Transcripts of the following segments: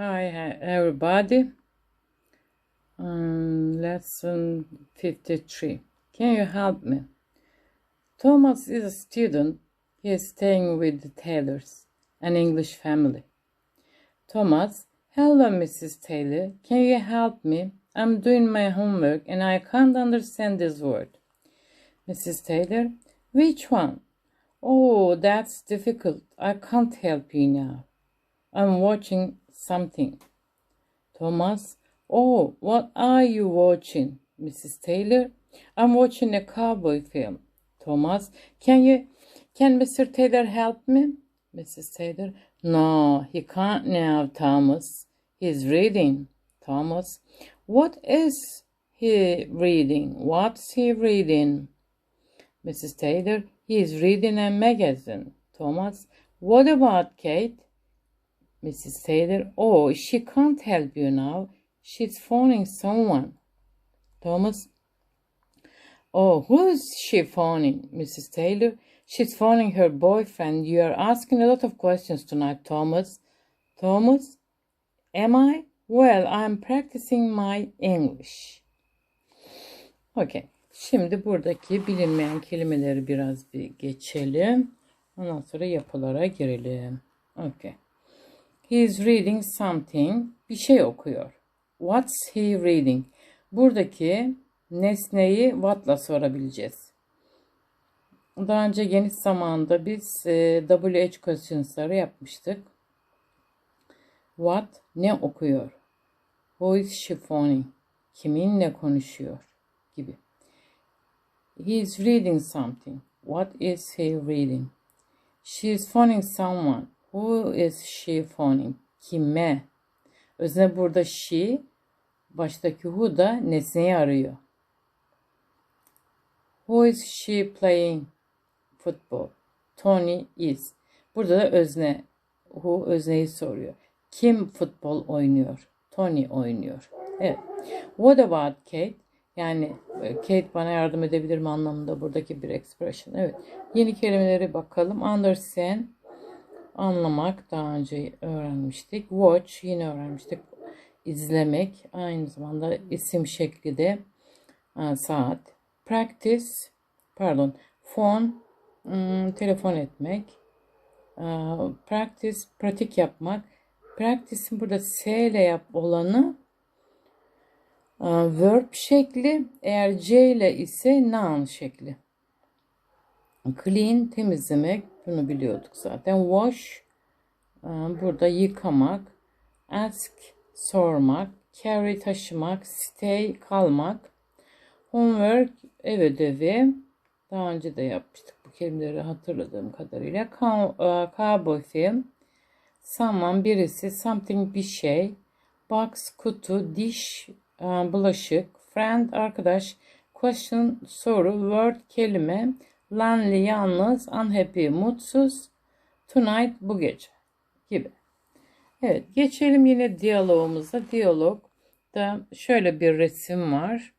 Hi, everybody. Um, lesson 53. Can you help me? Thomas is a student. He is staying with the Taylors, an English family. Thomas, hello, Mrs. Taylor. Can you help me? I'm doing my homework and I can't understand this word. Mrs. Taylor, which one? Oh, that's difficult. I can't help you now. I'm watching something. Thomas, oh, what are you watching? Mrs. Taylor, I'm watching a cowboy film. Thomas, can you, can Mr. Taylor help me? Mrs. Taylor, no, he can't now, Thomas. He's reading. Thomas, what is he reading? What's he reading? Mrs. Taylor, he is reading a magazine. Thomas, what about Kate? Mrs. Taylor, oh, she can't help you now. She's phoning someone. Thomas, oh, who's she phoning? Mrs. Taylor, she's phoning her boyfriend. You are asking a lot of questions tonight, Thomas. Thomas, am I? Well, I'm practicing my English. Okay. Şimdi buradaki bilinmeyen kelimeleri biraz bir geçelim. Ondan sonra yapılara girelim. Okay. He is reading something. Bir şey okuyor. What's he reading? Buradaki nesneyi what'la sorabileceğiz. Daha önce geniş zamanda biz e, WH questions'ları yapmıştık. What ne okuyor? Who is she phoning? Kiminle konuşuyor? Gibi. He is reading something. What is he reading? She is phoning someone. Who is she phoning? Kime? Özne burada she, baştaki who da nesneyi arıyor. Who is she playing football? Tony is. Burada da özne, who özneyi soruyor. Kim futbol oynuyor? Tony oynuyor. Evet. What about Kate? Yani e, Kate bana yardım edebilir mi anlamında buradaki bir expression. Evet. Yeni kelimeleri bakalım. Understand anlamak daha önce öğrenmiştik. Watch yine öğrenmiştik. İzlemek aynı zamanda isim şekli de ha, saat. Practice pardon phone hmm, telefon etmek. Uh, practice pratik yapmak. Practice'in burada S ile yap olanı uh, verb şekli. Eğer C ile ise noun şekli. Clean temizlemek. Bunu biliyorduk zaten. Wash burada yıkamak. Ask sormak. Carry taşımak. Stay kalmak. Homework ev ödevi. Daha önce de yapmıştık bu kelimeleri hatırladığım kadarıyla. Cowboy film. Someone birisi. Something bir şey. Box kutu. Diş bulaşık. Friend arkadaş. Question soru. Word kelime. Lonely yalnız, unhappy mutsuz, tonight bu gece gibi. Evet geçelim yine diyalogumuza. Diyalogda şöyle bir resim var.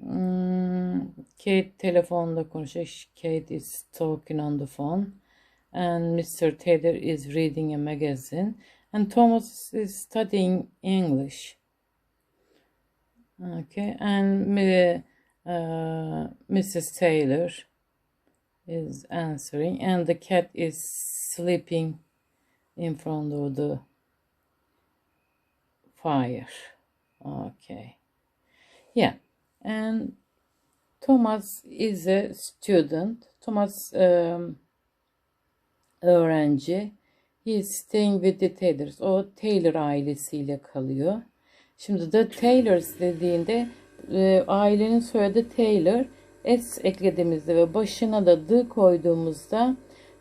Hmm, Kate telefonda konuşuyor. Kate is talking on the phone. And Mr. Taylor is reading a magazine. And Thomas is studying English. Okay. And uh, Mrs. Taylor is answering and the cat is sleeping in front of the fire. Okay. Yeah. And Thomas is a student. Thomas um, öğrenci. He is staying with the Taylors o Taylor ailesiyle kalıyor. Şimdi the Taylors dediğinde e, ailenin soyadı Taylor S eklediğimizde ve başına da D koyduğumuzda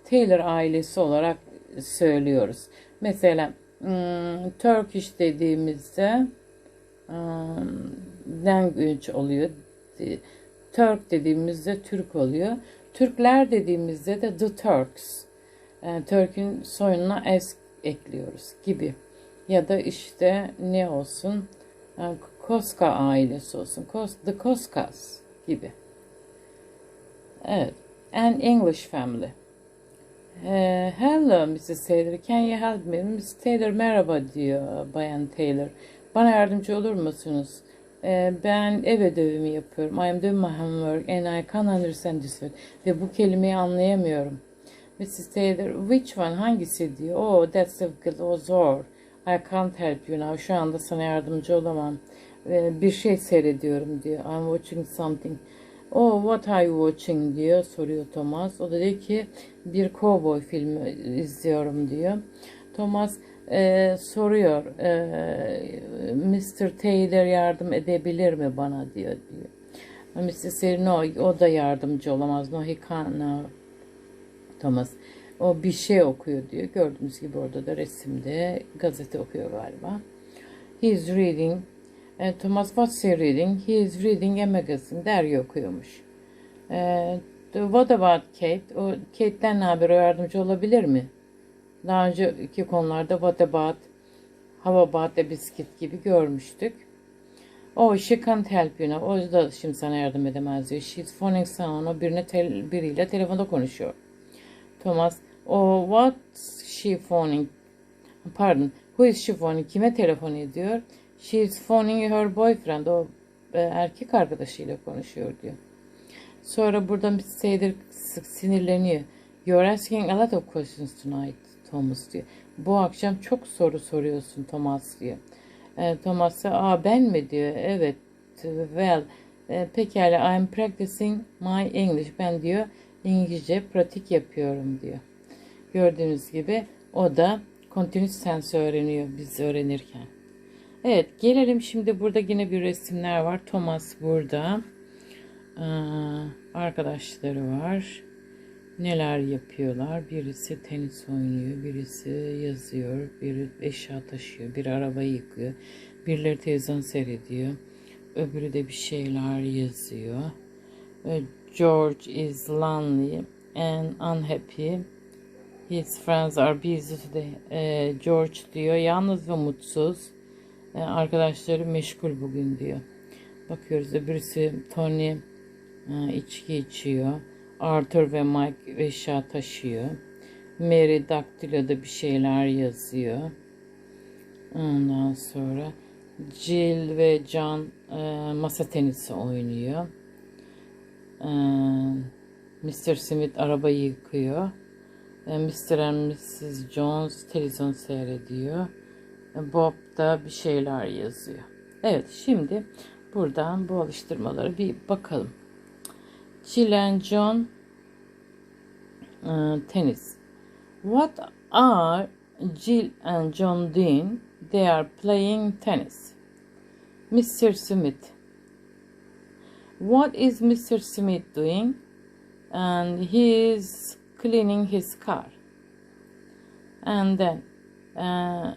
Taylor ailesi olarak söylüyoruz. Mesela hmm, Turkish dediğimizde um, language oluyor. Turk dediğimizde Türk oluyor. Türkler dediğimizde de the Turks. Türk'ün soyununa S ekliyoruz gibi. Ya da işte ne olsun? Koska ailesi olsun. The Koskas gibi. Evet. An English family. Ee, hello Mrs. Taylor, can you help me? Mrs. Taylor merhaba diyor Bayan Taylor. Bana yardımcı olur musunuz? Ee, ben ev ödevimi yapıyorum. I am doing my homework and I can't understand this word. Ve bu kelimeyi anlayamıyorum. Mrs. Taylor, which one? Hangisi diyor. Oh, that's difficult. O zor. I can't help you now. Şu anda sana yardımcı olamam. Ee, bir şey seyrediyorum diyor. I'm watching something. Oh, what are you watching diyor. Soruyor Thomas. O da diyor ki bir cowboy filmi izliyorum diyor. Thomas e, soruyor. E, Mr. Taylor yardım edebilir mi bana diyor diyor. Mr. Taylor no, o da yardımcı olamaz. No, he can't no. Thomas. O bir şey okuyor diyor. Gördüğünüz gibi orada da resimde gazete okuyor galiba. He is reading. E, Thomas what's he reading? He is reading a magazine. Dergi okuyormuş. E, what about Kate? O Kate'den ne haber? O yardımcı olabilir mi? Daha önceki konularda what about, how about a biscuit gibi görmüştük. Oh, she can't help you now. O da şimdi sana yardım edemez diyor. She's phoning someone. O birine tel, biriyle telefonda konuşuyor. Thomas, oh, what's she phoning? Pardon, who is she phoning? Kime telefon ediyor? She's phoning her boyfriend. O e, erkek arkadaşıyla konuşuyor diyor. Sonra burada Miss Taylor sık sinirleniyor. You're asking a lot of questions tonight, Thomas diyor. Bu akşam çok soru soruyorsun Thomas diyor. E, Thomas'a aa ben mi diyor. Evet, well, e, pekala I'm practicing my English. Ben diyor İngilizce pratik yapıyorum diyor. Gördüğünüz gibi o da continuous tense öğreniyor biz öğrenirken. Evet gelelim şimdi burada yine bir resimler var. Thomas burada. Ee, arkadaşları var. Neler yapıyorlar? Birisi tenis oynuyor, birisi yazıyor, biri eşya taşıyor, biri arabayı yıkıyor, birileri televizyon seyrediyor, öbürü de bir şeyler yazıyor. George is lonely and unhappy. His friends are busy today. Ee, George diyor yalnız ve mutsuz. Ee, arkadaşları meşgul bugün diyor. Bakıyoruz birisi Tony e, içki içiyor. Arthur ve Mike eşya taşıyor. Mary daktiloda bir şeyler yazıyor. Ondan sonra Jill ve John e, masa tenisi oynuyor. Ee, Mr. Smith arabayı yıkıyor. Ee, Mr. and Mrs. Jones televizyon seyrediyor. Ee, Bob da bir şeyler yazıyor. Evet şimdi buradan bu alıştırmaları bir bakalım. And John uh, tennis. What are Jill and John doing? They are playing tennis. Mr. Smith what is Mr. Smith doing? And he is cleaning his car. And then, uh,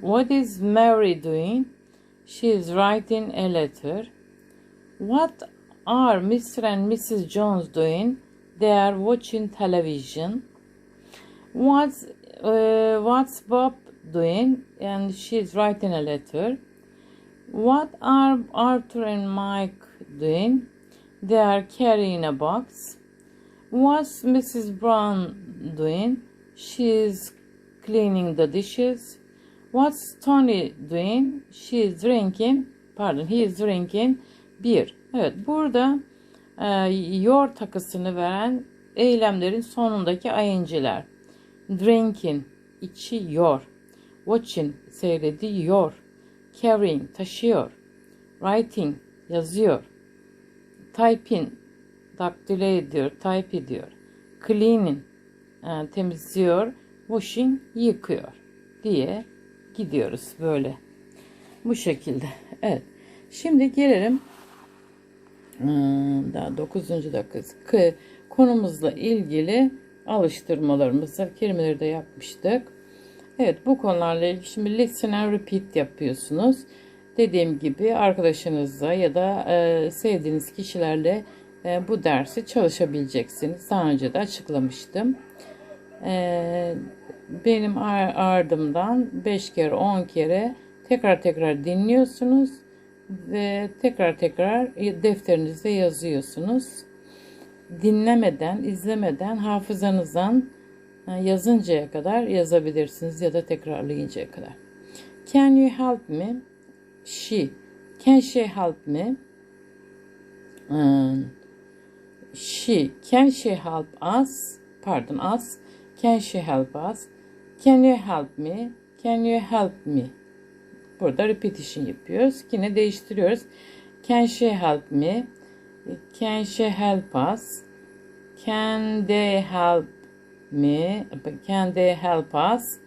what is Mary doing? She is writing a letter. What are Mr. and Mrs. Jones doing? They are watching television. What's uh, what's Bob doing? And she is writing a letter. What are Arthur and Mike doing? They are carrying a box. What's Mrs. Brown doing? She is cleaning the dishes. What's Tony doing? She's drinking. Pardon, he is drinking beer. Evet, burada e, your takısını veren eylemlerin sonundaki ing'ler. Drinking, içiyor. Watching, seyrediyor. Carrying, taşıyor. Writing, yazıyor. Typing, daktile ediyor, type ediyor. Cleaning, yani temizliyor. Washing, yıkıyor diye gidiyoruz böyle. Bu şekilde. Evet. Şimdi gelelim hmm, daha 9. dakika konumuzla ilgili alıştırmalarımızı kelimeleri de yapmıştık. Evet bu konularla ilgili şimdi listen and repeat yapıyorsunuz. Dediğim gibi arkadaşınızla ya da e, sevdiğiniz kişilerle e, bu dersi çalışabileceksiniz. Daha önce de açıklamıştım. Benim ardımdan 5 kere 10 kere tekrar tekrar dinliyorsunuz ve tekrar tekrar defterinizde yazıyorsunuz. Dinlemeden, izlemeden hafızanızdan Ha, Yazıncaya kadar yazabilirsiniz ya da tekrarlayıncaya kadar. Can you help me? She. Can she help me? Um, she. Can she help us? Pardon us. Can she help us? Can you help me? Can you help me? Burada repetition yapıyoruz. Yine değiştiriyoruz. Can she help me? Can she help us? Can they help me? Can they help us?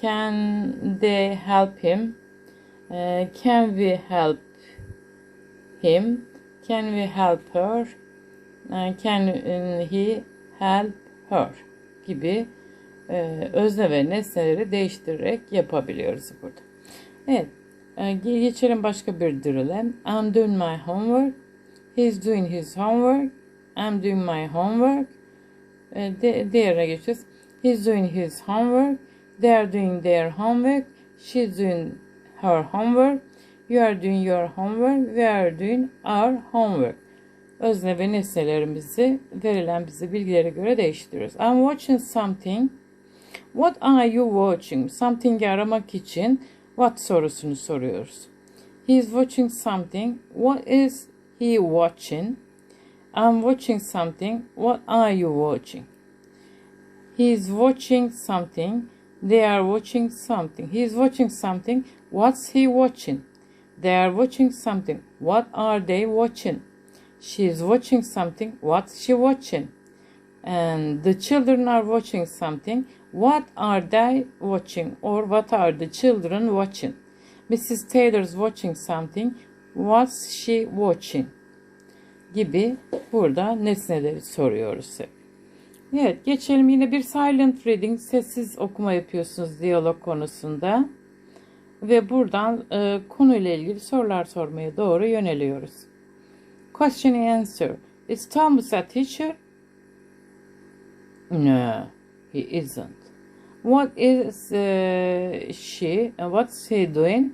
Can they help him? Uh, can we help him? Can we help her? Uh, can he help her? Gibi e, özne ve nesneleri değiştirerek yapabiliyoruz burada. Evet. e, Geçelim başka bir drill'e. I'm doing my homework. He's doing his homework. I'm doing my homework. E, De, diğerine geçeceğiz. He's doing his homework. They are doing their homework. She's doing her homework. You are doing your homework. We are doing our homework. Özne ve nesnelerimizi verilen bize bilgilere göre değiştiriyoruz. I'm watching something. What are you watching? Something'i aramak için what sorusunu soruyoruz. He is watching something. What is he watching? I'm watching something. What are you watching? He is watching something. They are watching something. He is watching something. What's he watching? They are watching something. What are they watching? She is watching something. What's she watching? And the children are watching something. What are they watching? Or what are the children watching? Mrs. Taylor's watching something. What's she watching? Gibi burada nesneleri soruyoruz hep. Evet geçelim yine bir silent reading sessiz okuma yapıyorsunuz diyalog konusunda. Ve buradan e, konuyla ilgili sorular sormaya doğru yöneliyoruz. Question and answer. Is Thomas a teacher? No, he isn't. What is uh, she? uh, What's he doing?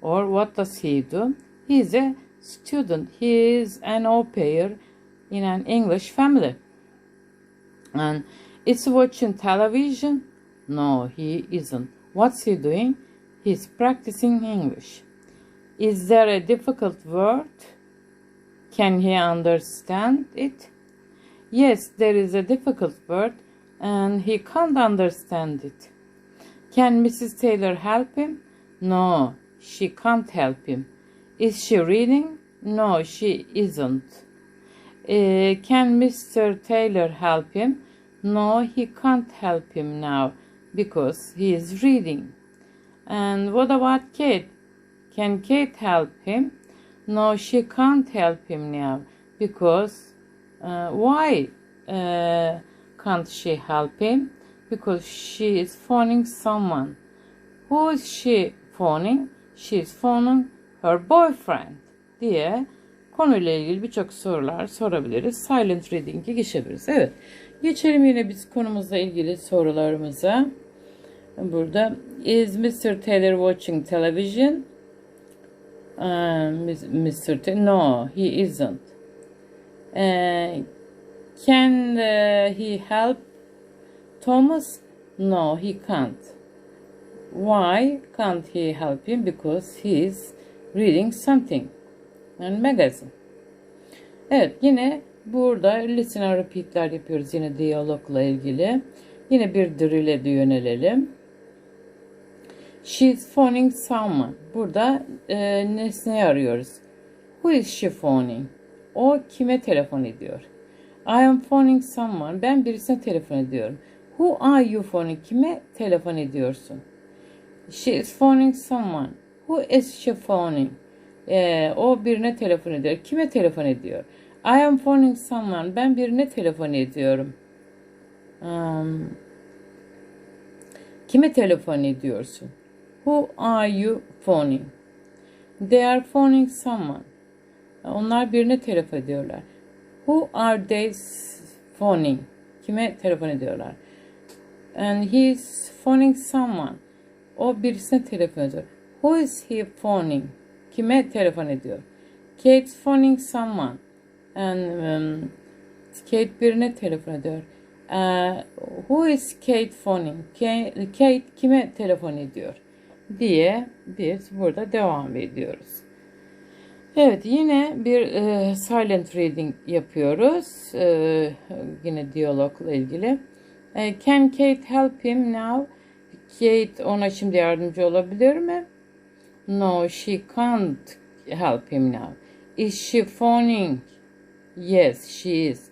Or what does he do? he's a student. He is an au pair in an English family. And he watching television? No, he isn't. What's he doing? He's practicing English. Is there a difficult word? Can he understand it? Yes, there is a difficult word and he can't understand it. Can Mrs. Taylor help him? No, she can't help him. Is she reading? No, she isn't. Uh, can Mr. Taylor help him? No, he can't help him now because he is reading. And what about Kate? Can Kate help him? No, she can't help him now because uh, why uh, can't she help him? Because she is phoning someone. Who is she phoning? She is phoning her boyfriend diye konuyla ilgili birçok sorular sorabiliriz. Silent reading'e geçebiliriz. Evet. Geçelim yine biz konumuzla ilgili sorularımıza. Burada is Mr. Taylor watching television? Uh, Mr. Taylor, no, he isn't. Uh, can uh, he help Thomas? No, he can't. Why can't he help him? Because he is reading something. Yani magazine. Evet yine burada listen and repeat'ler yapıyoruz yine diyalogla ilgili. Yine bir drill'e de yönelelim. She's phoning someone. Burada e, nesneyi arıyoruz. Who is she phoning? O kime telefon ediyor? I am phoning someone. Ben birisine telefon ediyorum. Who are you phoning? Kime telefon ediyorsun? She is phoning someone. Who is she phoning? Ee, o birine telefon ediyor. Kime telefon ediyor? I am phoning someone. Ben birine telefon ediyorum. Um, kime telefon ediyorsun? Who are you phoning? They are phoning someone. Onlar birine telefon ediyorlar. Who are they phoning? Kime telefon ediyorlar? And he is phoning someone. O birisine telefon ediyor. Who is he phoning? Kime telefon ediyor? Kate's phoning someone. And um, Kate birine telefon ediyor. Ee, who is Kate phoning? Kate, Kate kime telefon ediyor? diye biz burada devam ediyoruz. Evet yine bir e, silent reading yapıyoruz. E, yine diyalogla ilgili. E, can Kate help him now? Kate ona şimdi yardımcı olabilir mi? No, she can't help him now. Is she phoning? Yes, she is.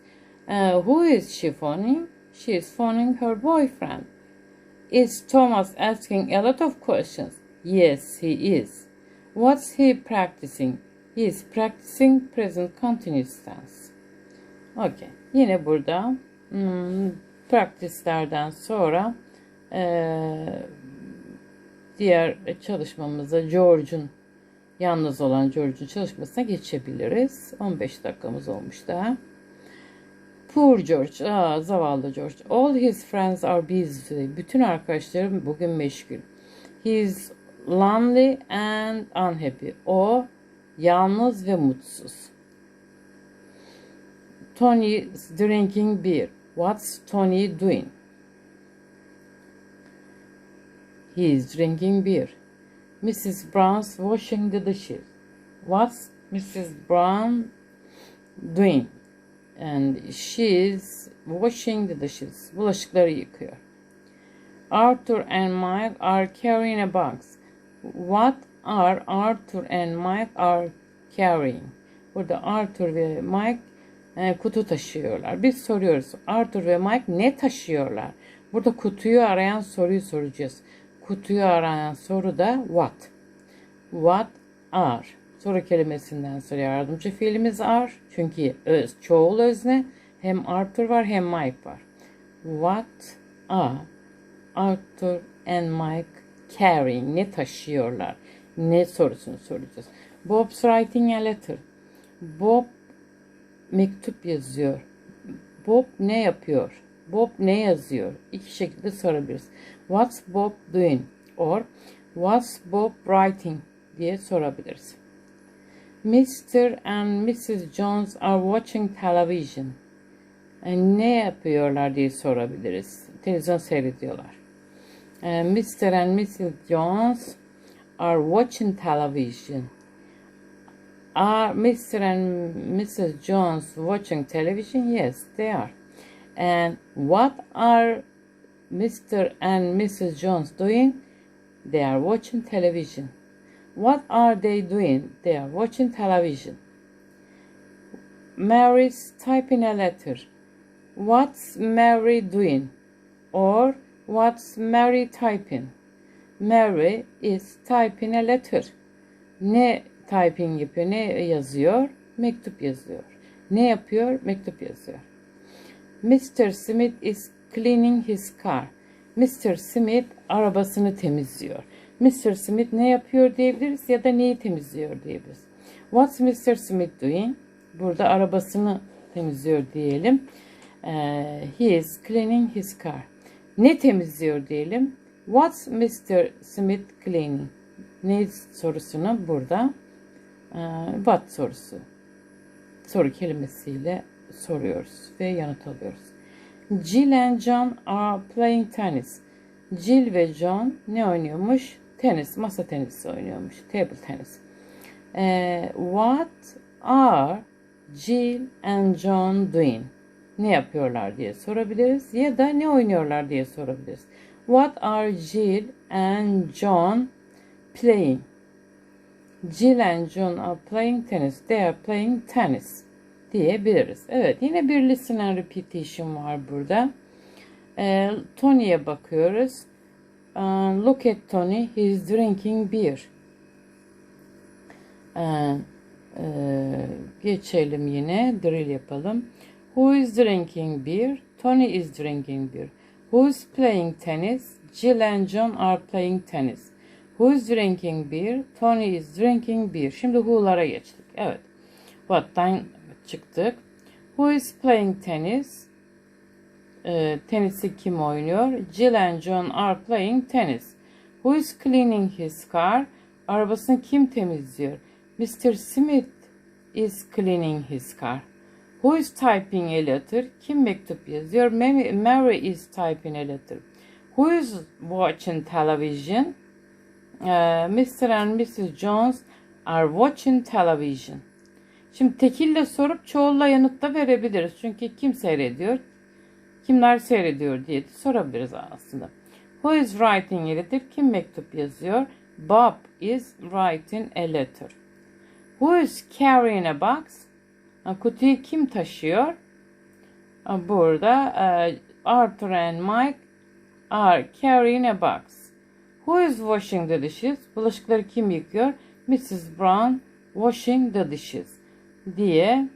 Uh, who is she phoning? She is phoning her boyfriend. Is Thomas asking a lot of questions? Yes, he is. What's he practicing? İs practicing present continuous tense. Okay. Yine burada hmm, practice'lerden sonra eee, diğer çalışmamıza George'un yalnız olan George'un çalışmasına geçebiliriz. 15 dakikamız olmuş daha. Poor George. Aa, zavallı George. All his friends are busy. Bütün arkadaşlarım bugün meşgul. He is lonely and unhappy. O yalnız ve mutsuz. Tony is drinking beer. What's Tony doing? He is drinking beer. Mrs. Brown's washing the dishes. What's Mrs. Brown doing? And she is washing the dishes. Bulaşıkları yıkıyor. Arthur and Mike are carrying a box. What are Arthur and Mike are carrying? Burada Arthur ve Mike e, kutu taşıyorlar. Biz soruyoruz. Arthur ve Mike ne taşıyorlar? Burada kutuyu arayan soruyu soracağız. Kutuyu arayan soru da what. What are? Soru kelimesinden sonra yardımcı fiilimiz are. Çünkü öz, çoğul özne. Hem Arthur var hem Mike var. What are Arthur and Mike carrying? Ne taşıyorlar? Ne sorusunu soracağız. Bob's writing a letter. Bob mektup yazıyor. Bob ne yapıyor? Bob ne yazıyor? İki şekilde sorabiliriz. What's Bob doing? Or What's Bob writing? diye sorabiliriz. Mr. and Mrs. Jones are watching television. Yani ne yapıyorlar diye sorabiliriz. Televizyon seyrediyorlar. Uh, Mr. and Mrs. Jones are watching television. Are Mr. and Mrs. Jones watching television? Yes, they are. And what are Mr. and Mrs. Jones doing? They are watching television. What are they doing? They are watching television. Mary's typing a letter. What's Mary doing? Or what's Mary typing? Mary is typing a letter. Ne typing yapıyor? Ne yazıyor? Mektup yazıyor. Ne yapıyor? Mektup yazıyor. Mr. Smith is cleaning his car. Mr. Smith arabasını temizliyor. Mr. Smith ne yapıyor diyebiliriz ya da neyi temizliyor diyebiliriz. What's Mr. Smith doing? Burada arabasını temizliyor diyelim. Ee, he is cleaning his car. Ne temizliyor diyelim. What's Mr. Smith cleaning? Ne sorusunu burada e, what sorusu soru kelimesiyle soruyoruz ve yanıt alıyoruz. Jill and John are playing tennis. Jill ve John ne oynuyormuş? Tenis, masa tenisi oynuyormuş. Table tennis. Ee, what are Jill and John doing? Ne yapıyorlar diye sorabiliriz ya da ne oynuyorlar diye sorabiliriz. What are Jill and John playing? Jill and John are playing tennis. They are playing tennis diyebiliriz. Evet yine bir listen and repetition var burada. Ee, Tony'ye bakıyoruz. Uh, look at Tony. He's drinking beer. Ee, e, geçelim yine. Drill yapalım. Who is drinking beer? Tony is drinking beer. Who is playing tennis? Jill and John are playing tennis. Who is drinking beer? Tony is drinking beer. Şimdi who'lara geçtik. Evet. What'tan çıktık. Who is playing tennis? Ee, tenisi kim oynuyor? Jill and John are playing tennis. Who is cleaning his car? Arabasını kim temizliyor? Mr. Smith is cleaning his car. Who is typing a letter? Kim mektup yazıyor? Mary, is typing a letter. Who is watching television? Ee, Mr. and Mrs. Jones are watching television. Şimdi tekille sorup çoğulla yanıt da verebiliriz. Çünkü kim seyrediyor? Kimler seyrediyor diye de sorabiliriz aslında. Who is writing a letter? Kim mektup yazıyor? Bob is writing a letter. Who is carrying a box? Kutuyu kim taşıyor? Burada e, Arthur and Mike are carrying a box. Who is washing the dishes? Bulaşıkları kim yıkıyor? Mrs. Brown washing the dishes diye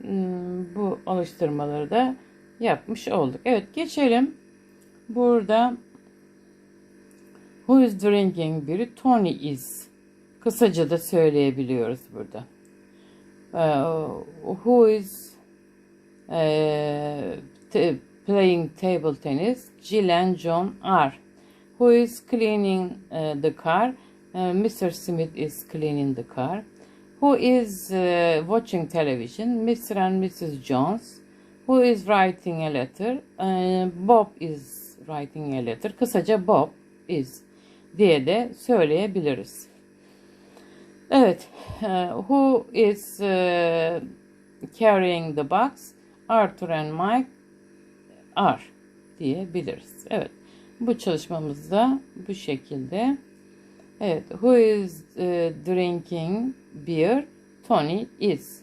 hmm, bu alıştırmaları da yapmış olduk. Evet geçelim. Burada who is drinking biri Tony is. Kısaca da söyleyebiliyoruz burada. Uh, who is uh, playing table tennis? Jill and John are. Who is cleaning uh, the car? Uh, Mr. Smith is cleaning the car. Who is watching television? Mr. and Mrs. Jones. Who is writing a letter? Bob is writing a letter. Kısaca Bob is diye de söyleyebiliriz. Evet. uh, who is uh, carrying the box? Arthur and Mike are diyebiliriz. Evet. Bu çalışmamızda bu şekilde. Evet. Who is uh, drinking beer? Tony is.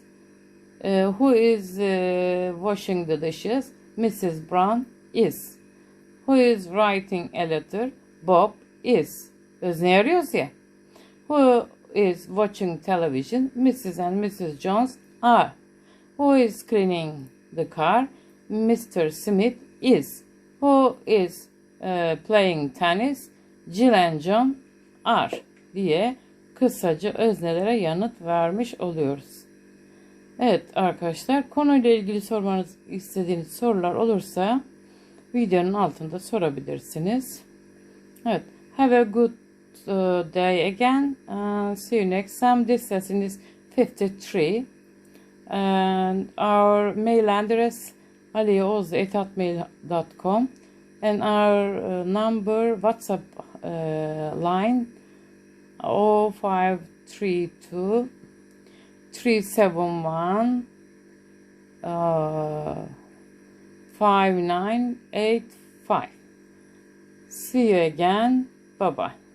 Uh, who is uh, washing the dishes? Mrs. Brown is. Who is writing a letter? Bob is. Özne arıyoruz ya. Who is watching television? Mrs. and Mrs. Jones are. Who is cleaning the car? Mr. Smith is. Who is uh, playing tennis? Jill and John are diye kısaca öznelere yanıt vermiş oluyoruz. Evet arkadaşlar konuyla ilgili sormanız istediğiniz sorular olursa videonun altında sorabilirsiniz. Evet. Have a good uh, day again. Uh, see you next time. This lesson is 53. And our mail address aliyoz.hotmail.com and our uh, number WhatsApp uh, line 0532 371 uh, 5985. See you again. Bye bye.